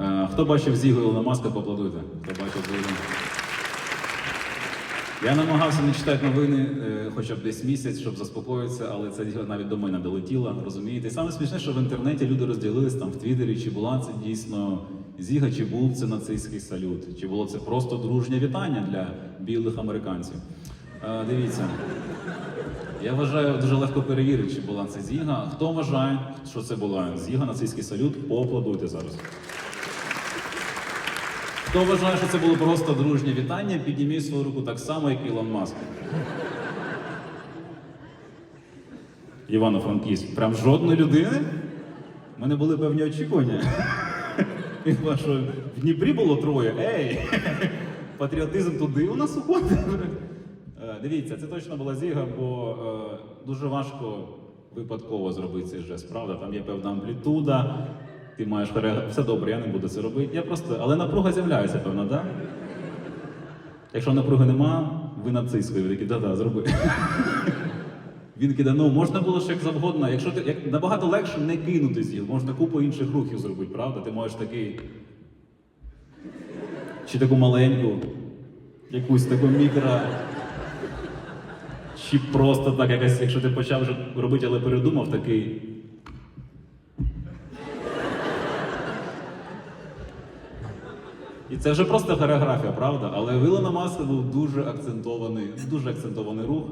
Е, Хто бачив Зігу Ілона Маска, поаплодуйте. Хто бачив Зігу? Я намагався не читати новини е, хоча б десь місяць, щоб заспокоїтися, але це навіть до мене долетіло, розумієте? І саме смішне, що в інтернеті люди розділились там в Твіттері, чи була це дійсно зіга, чи був це нацистський салют, чи було це просто дружнє вітання для білих американців. Е, Дивіться. Я вважаю, дуже легко перевірити, чи була це зіга. Хто вважає, що це була зіга, нацистський салют, поаплодуйте зараз. Хто вважає, що це було просто дружнє вітання, підніміть свою руку так само, як Ілон Маск. Івано-Франківськ. Прям жодної людини. У мене були певні очікування. Від вашого в Дніпрі було троє. Ей! Патріотизм туди у нас уходить. Е, Дивіться, це точно була зіга, бо е, дуже важко випадково зробити цей жест, правда? Там є певна амплітуда, ти маєш хореографію. Все добре, я не буду це робити. Я просто. Але напруга з'являється, певно, так? Якщо напруги нема, ви нацистської, ви такі, да-да, зроби. Він кидає, ну можна було ж як завгодно. Якщо ти як набагато легше не кинути зіл, можна купу інших рухів зробити, правда? Ти можеш такий. Чи таку маленьку, якусь таку мікро. Чи просто так якась, якщо ти почав вже робити, але передумав, такий. І це вже просто хореографія, правда? Але в Ілона Маска був дуже акцентований, дуже акцентований рух.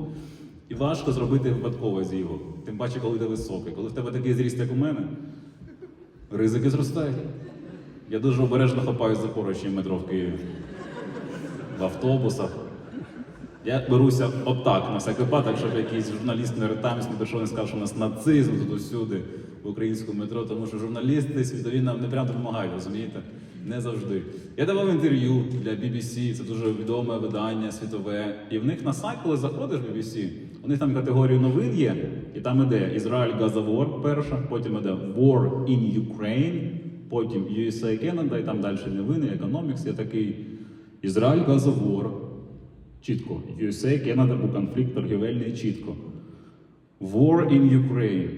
І важко зробити випадково з його. Тим паче, коли ти високий. Коли в тебе такий зріст, як у мене, ризики зростають. Я дуже обережно хапаюсь за поручні метро в Києві. В автобусах. Я беруся отак, на всяк випадок, щоб якийсь журналіст не Таймс не прийшов і сказав, що у нас нацизм тут усюди в українському метро, тому що журналісти світові нам не прям допомагають, розумієте? Не завжди. Я давав інтерв'ю для BBC, це дуже відоме видання світове. І в них на сайт, коли заходиш в BBC, у них там категорію новин є, і там іде Ізраїль Газавор перша, потім іде War in Ukraine, потім USA Canada, і там далі новини, економікс. Я такий Ізраїль Газавор. Чітко. USA, Canada, був конфлікт торгівельний чітко. War in Ukraine.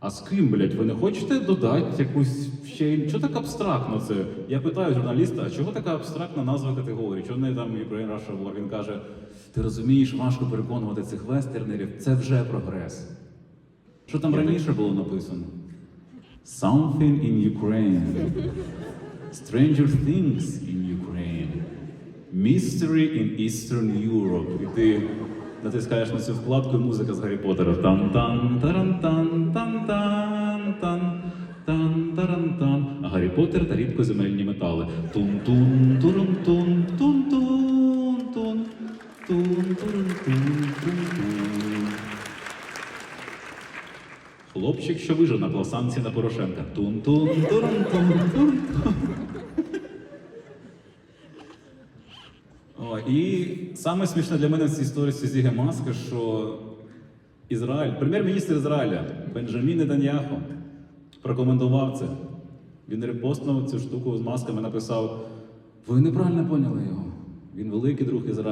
А з ким, блядь, ви не хочете додати якусь ще. Чого так абстрактно це? Я питаю журналіста, а чого така абстрактна назва категорії? Чого не там Ukraine, Russia, War? Він каже: ти розумієш, важко переконувати цих вестернерів, це вже прогрес. Що там раніше було написано? Something in Ukraine. Stranger things in Ukraine. Mystery in Eastern Europe. І ти натискаєш на цю вкладку і музика з Гаррі Поттера. тан Поттер та рідкоземельні метали. тун тун турум тун тун тун тун тун турум тун тун тун Хлопчик, що вижив на класанці на Порошенка. тун тун турум тун тун О, і саме смішне для мене в цій історії з Зіги Маска, що Ізраїль, прем'єр-міністр Ізраїля Бенджамін Нетаньяху прокоментував це. Він репостнув цю штуку з масками, написав: Ви неправильно поняли його. Він великий друг Ізраїля.